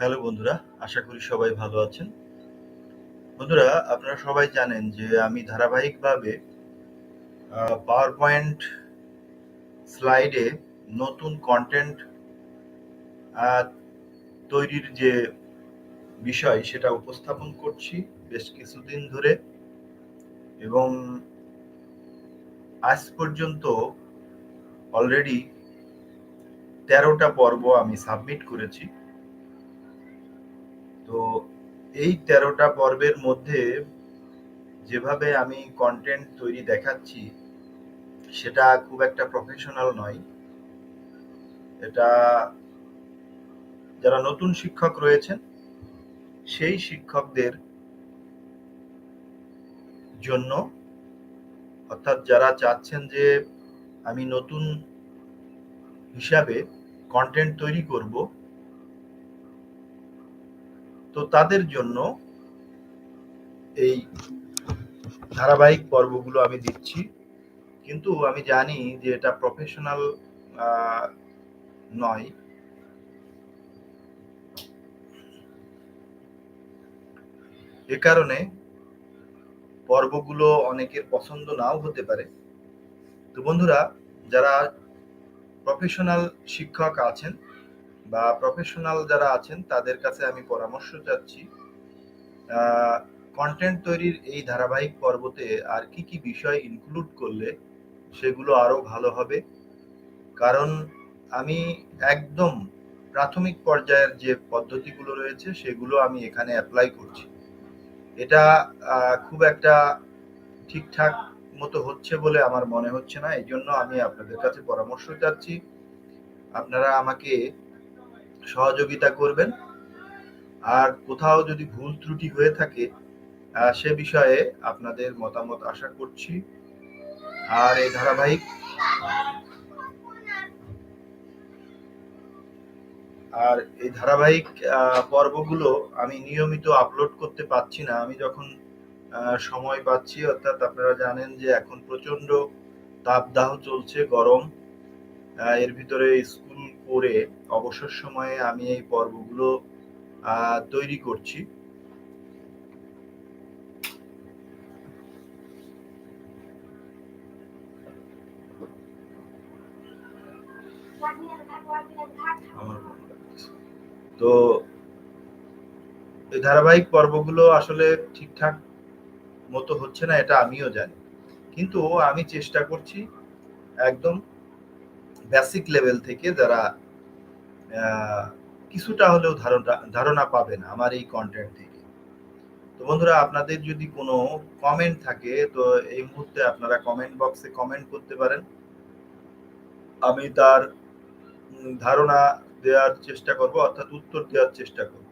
Hello বন্ধুরা, আশা করি সবাই ভালো আছেন। বন্ধুরা, আপনারা সবাই জানেন যে আমি ধারাবাহিকভাবে পাওয়ার পয়েন্ট স্লাইডে নতুন কন্টেন্ট তৈরির যে বিষয়, সেটা উপস্থাপন করছি বেশ কিছুদিন ধরে। এবং আজ পর্যন্ত অলরেডি তেরোটা পর্ব আমি সাবমিট করেছি। তো এই তেরোটা পর্বের মধ্যে যেভাবে আমি কন্টেন্ট তৈরি দেখাচ্ছি, সেটা খুব একটা প্রফেশনাল নয়। এটা যারা নতুন শিক্ষক রয়েছেন, সেই শিক্ষকদের জন্য, অর্থাৎ যারা চাচ্ছেন যে আমি নতুন হিসাবে কন্টেন্ট তৈরি করব তো তাদের জন্য এই ধারাবাহিক পর্বগুলো আমি দিচ্ছি। কিন্তু আমি জানি যে এটা প্রফেশনাল নয়। এ কারণে পর্বগুলো অনেকের পছন্দ নাও হতে পারে। তো বন্ধুরা, যারা প্রফেশনাল শিক্ষক আছেন বা প্রফেশনাল যারা আছেন, তাদের কাছে আমি পরামর্শ চাচ্ছি কন্টেন্ট তৈরির এই ধারাবাহিক পর্বতে আর কি কি বিষয় ইনক্লুড করলে সেগুলো আরও ভালো হবে। কারণ আমি একদম প্রাথমিক পর্যায়ের যে পদ্ধতিগুলো রয়েছে, সেগুলো আমি এখানে অ্যাপ্লাই করছি। এটা খুব একটা ঠিকঠাক মতো হচ্ছে বলে আমার মনে হচ্ছে না এই জন্য আমি আপনাদের কাছে পরামর্শ চাচ্ছি। আপনারা আমাকে সহযোগিতা করবেন। আর কোথাও যদি ভুল ত্রুটি হয়ে থাকে সে বিষয়ে আপনাদের মতামত আশা করছি। আর এই ধারাবাহিক আর এই ধারাবাহিক পর্বগুলো আমি নিয়মিত আপলোড করতে পারছি না। আমি যখন সময় পাচ্ছি, অর্থাৎ আপনারা জানেন যে এখন প্রচণ্ড তাপদাহ চলছে, গরম। এর ভিতরে করে অবসর সময়ে আমি এই পর্বগুলো তৈরি করছি। তো, এই ধারাবাহিক পর্বগুলো আসলে ঠিকঠাক মতো হচ্ছে না, এটা আমিও জানি। কিন্তু আমি চেষ্টা করছি একদম বেসিক লেভেল থেকে যারা কিছুটা হলেও ধারণা ধারণা পাবেন আমার এই কন্টেন্ট থেকে। তো বন্ধুরা, আপনাদের যদি কোনো কমেন্ট থাকে, তো এই মুহূর্তে আপনারা কমেন্ট বক্সে কমেন্ট করতে পারেন। আমি তার ধারণা দেওয়ার চেষ্টা করব, অর্থাৎ উত্তর দেওয়ার চেষ্টা করব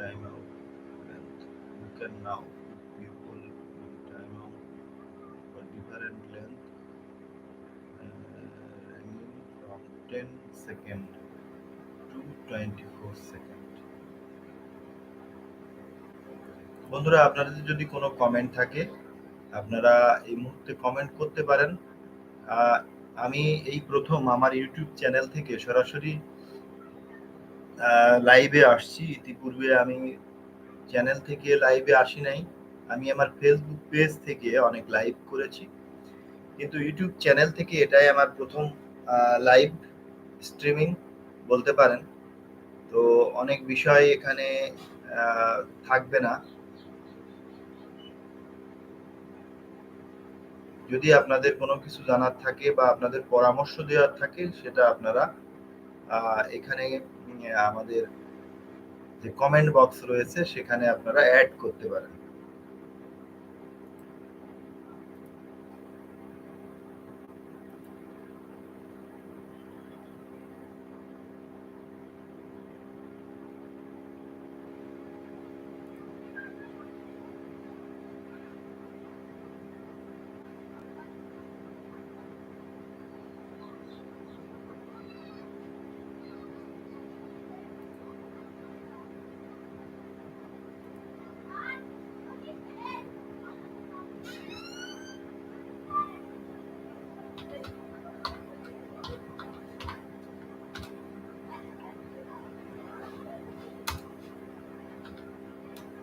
time out length. You can now people time out for different length. Uh, from 10 second to 24 second. বন্ধুরা আপনাদের যদি কোনো কমেন্ট থাকে আপনারা এই মুহূর্তে কমেন্ট করতে পারেন। আমি এই প্রথম আমার ইউটিউব চ্যানেল থেকে সরাসরি লাইভে আসছি। ইতিপূর্বে আমি চ্যানেল থেকে লাইভে আসি নাই। আমি আমার ফেসবুক পেজ থেকে অনেক লাইভ করেছি। কিন্তু ইউটিউব চ্যানেল থেকে এটাই আমার প্রথম লাইভ স্ট্রিমিং বলতে পারেন। তো অনেক বিষয় এখানে থাকবে না। যদি আপনাদের কোনো কিছু জানার থাকে বা আপনাদের পরামর্শ দেওয়ার থাকে, সেটা আপনারা এখানে আমাদের যে কমেন্ট বক্স রয়েছে সেখানে আপনারা অ্যাড করতে পারেন।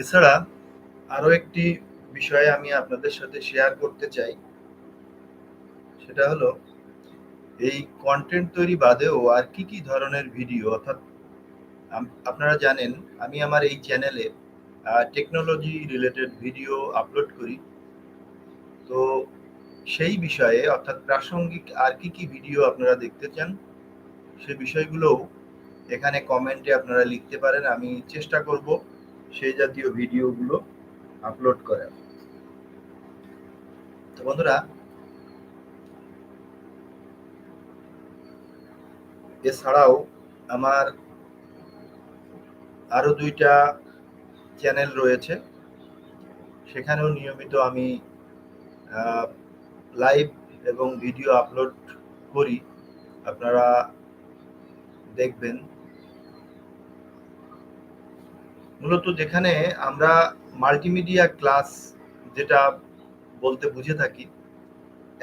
এছাড়া আরও একটি বিষয়ে আমি আপনাদের সাথে শেয়ার করতে চাই। সেটা হলো, এই কন্টেন্ট তৈরি বাদেও আর কি কি ধরনের ভিডিও অর্থাৎ আপনারা জানেন, আমি আমার এই চ্যানেলে টেকনোলজি রিলেটেড ভিডিও আপলোড করি। তো সেই বিষয়ে, অর্থাৎ প্রাসঙ্গিক আর কি কি ভিডিও আপনারা দেখতে চান, সে বিষয়গুলোও এখানে কমেন্টে আপনারা লিখতে পারেন, আমি চেষ্টা করব। সেই জাতীয় ভিডিওগুলো আপলোড করার তো বন্ধুরা, এছাড়াও আমার আরও দুইটা চ্যানেল রয়েছে। সেখানেও নিয়মিত আমি লাইভ এবং ভিডিও আপলোড করি। আপনারা দেখবেন মূলত যেখানে আমরা মাল্টিমিডিয়া ক্লাস যেটা বলতে বুঝে থাকি,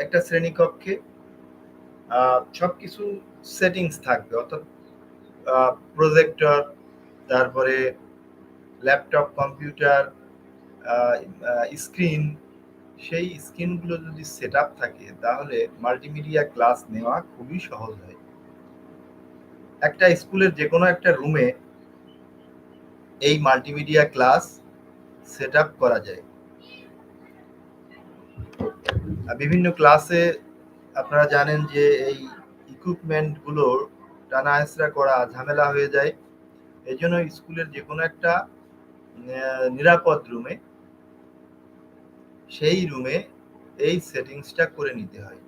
একটা শ্রেণীকক্ষে সব কিছু সেটিংস থাকবে। অর্থাৎ প্রজেক্টর তারপরে ল্যাপটপ কম্পিউটার স্ক্রিন সেই স্ক্রিনগুলো যদি সেট আপ থাকে, তাহলে মাল্টিমিডিয়া ক্লাস নেওয়া খুবই সহজ হয়। একটা স্কুলের যে কোনো একটা রুমে এই মাল্টিমিডিয়া ক্লাস সেট করা যায়। বিভিন্ন ক্লাসে আপনারা জানেন যে এই ইকুইপমেন্টগুলো টানা হেঁচড়া করা, ঝামেলা হয়ে যায়। এই জন্য স্কুলের যে কোনো একটা নিরাপদ রুমে, সেই রুমে এই সেটিংসটা করে নিতে হয়।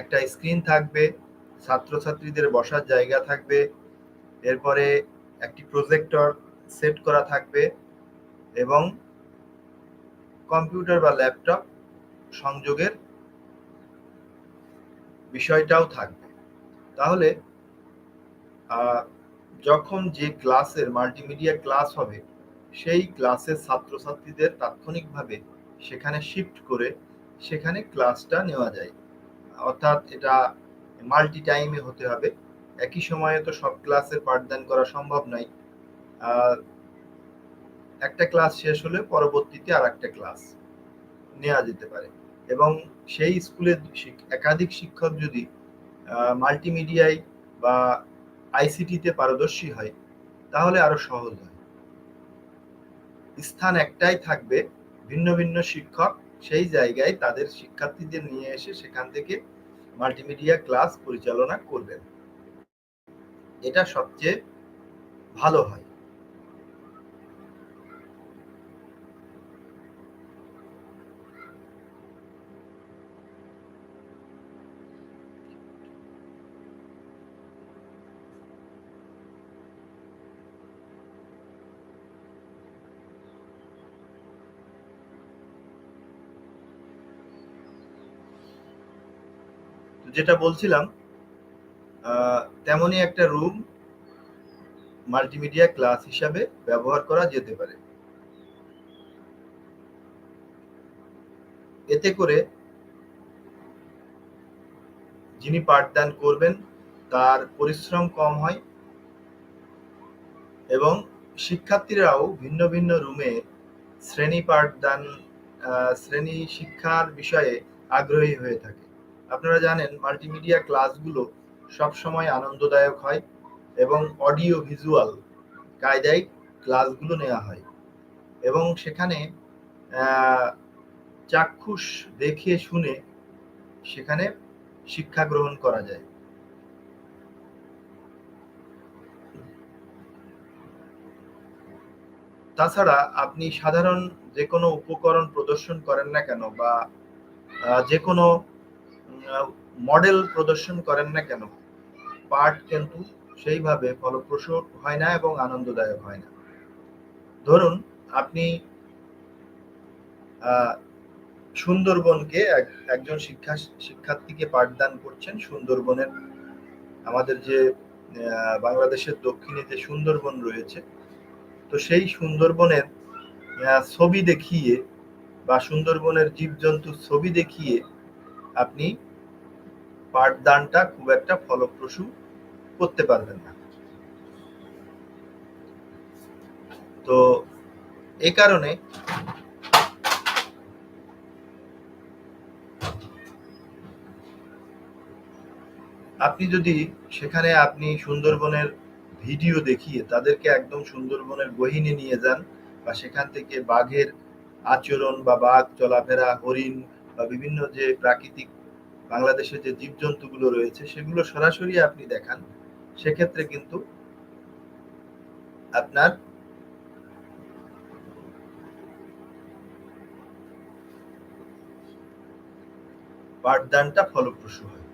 একটা স্ক্রিন থাকবে, ছাত্রছাত্রীদের বসার জায়গা থাকবে, এরপরে একটি প্রজেক্টর সেট করা থাকবে এবং কম্পিউটার বা ল্যাপটপ সংযোগের বিষয়টাও থাকবে। তাহলে যখন যে ক্লাসের মাল্টিমিডিয়া ক্লাস হবে, সেই ক্লাসের ছাত্রছাত্রীদের তাৎক্ষণিকভাবে সেখানে শিফট করে সেখানে ক্লাসটা নেওয়া যায়। অর্থাৎ এটা মাল্টি টাইমে হতে হবে। একই সময়ে তো সব ক্লাসের পাঠদান করা সম্ভব নয়। একটা ক্লাস শেষ হলে পরবর্তীতে আর একটা ক্লাস নেওয়া যেতে পারে। এবং সেই স্কুলের একাধিক শিক্ষক যদি মাল্টিমিডিয়ায় বা আইসিটিতে পারদর্শী হয়, তাহলে আরও সহজ হয়। স্থান একটাই থাকবে, ভিন্ন ভিন্ন শিক্ষক সেই জায়গায় তাদের শিক্ষার্থীদের নিয়ে এসে সেখান থেকে মাল্টিমিডিয়া ক্লাস পরিচালনা করবেন। এটা সবচেয়ে ভালো হয় তো যেটা বলছিলাম তেমনই একটা রুম মাল্টিমিডিয়া ক্লাস হিসাবে ব্যবহার করা যেতে পারে। এতে করে যিনি পাঠদান করবেন, তার পরিশ্রম কম হয় এবং শিক্ষার্থীরাও ভিন্ন ভিন্ন রুমে শ্রেণি পাঠদান শ্রেণি শিক্ষার বিষয়ে আগ্রহী হয়ে থাকে। আপনারা জানেন মাল্টিমিডিয়া ক্লাসগুলো সব সময় আনন্দদায়ক হয় এবং অডিও ভিজুয়াল কায়দায় ক্লাসগুলো নেওয়া হয়। এবং সেখানে চাক্ষুষ দেখে শুনে সেখানে শিক্ষা গ্রহণ করা যায়। তাছাড়া আপনি সাধারণ যে কোনো উপকরণ প্রদর্শন করেন না কেন বা যে কোনো মডেল প্রদর্শন করেন না কেন? পাঠ কিন্তু সেইভাবে ফলপ্রসূ হয় না এবং আনন্দদায়ক হয় না। ধরুন, আপনি সুন্দরবনকে এক- একজন শিক্ষা, শিক্ষার্থীকে পাঠদান করছেন। সুন্দরবনের আমাদের যে বাংলাদেশের দক্ষিণে যে সুন্দরবন রয়েছে। তো সেই সুন্দরবনের ছবি দেখিয়ে বা সুন্দরবনের জীবজন্তুর ছবি দেখিয়ে আপনি পাঠদানটা খুব একটা ফলপ্রসূ করতে পারবেন না। তো এ কারণে আপনি যদি সেখানে আপনি সুন্দরবনের ভিডিও দেখিয়ে তাদেরকে একদম সুন্দরবনের গহীনে নিয়ে যান বা সেখান থেকে বাঘের আচরণ বা বাঘ চলাফেরা, হরিণ বা বিভিন্ন যে প্রাকৃতিক বাংলাদেশে যে জীবজন্তুগুলো রয়েছে, সেগুলো সরাসরি আপনি দেখান। সেক্ষেত্রে কিন্তু আপনার পাঠদানটা ফলপ্রসূ হয়।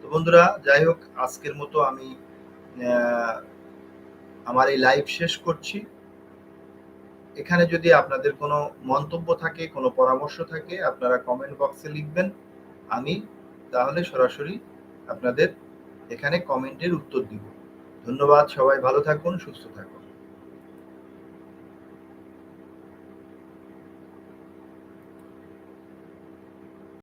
তো বন্ধুরা, যাই হোক, আজকের মতো আমি আমার এই লাইভ শেষ করছি। এখানে যদি আপনাদের কোনো মন্তব্য থাকে, কোনো পরামর্শ থাকে, আপনারা কমেন্ট বক্সে লিখবেন। আমি তাহলে সরাসরি আপনাদের এখানে কমেন্টের উত্তর দিব। ধন্যবাদ সবাই ভালো থাকুন সুস্থ থাকুন।